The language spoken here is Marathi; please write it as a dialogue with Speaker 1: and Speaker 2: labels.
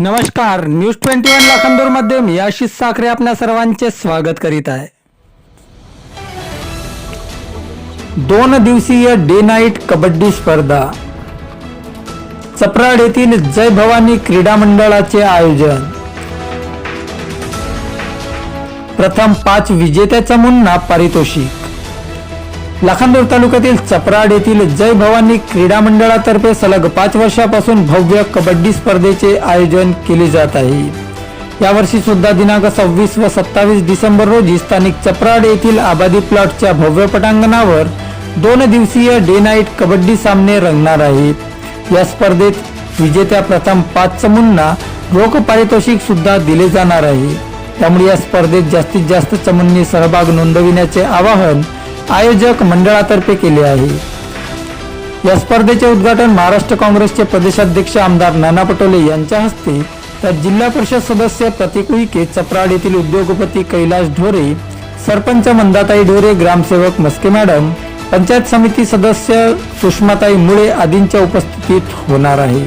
Speaker 1: नमस्कार न्यूज ट्वेंटी वन लाखांदूरमध्ये मी आशिष साखरे आपल्या सर्वांचे स्वागत करीत आहे. दोन दिवसीय डे नाईट कबड्डी स्पर्धा. चपराड येथील जय भवानी क्रीडा मंडळाचे आयोजन. प्रथम पाच विजेत्या चमूंना पारितोषिक. लाखांदूर तालुक्यातील चपराड येथील जय भवानी क्रीडा मंडळातर्फे सलग पाच वर्षापासून भव्य कबड्डी स्पर्धेचे आयोजन केले जात आहे. यावर्षी सुद्धा दिनांक सव्वीस व सत्तावीस डिसेंबर रोजी स्थानिक चपराड येथील आबादी प्लॉटच्या भव्य पटांगणावर दोन दिवसीय डे नाईट कबड्डी सामने रंगणार आहेत. या स्पर्धेत विजेत्या प्रथम पाच चमूंना रोख पारितोषिक सुद्धा दिले जाणार आहे. त्यामुळे या स्पर्धेत जास्तीत जास्त चमूंनी सहभाग नोंदविण्याचे आवाहन आयोजक मंडळातर्फे केले आहे. या स्पर्धेचे उद्घाटन महाराष्ट्र काँग्रेसचे प्रदेशाध्यक्ष आमदार नाना पटोले यांच्या हस्ते तर जिल्हा परिषद सदस्य प्रतीक उईके चपराड येथील उद्योगपती कैलाश ढोरे सरपंच मंदाताई ढोरे ग्रामसेवक मस्के मॅडम पंचायत समिती सदस्य सुषमाताई मुळे आदींच्या उपस्थितीत होणार आहे.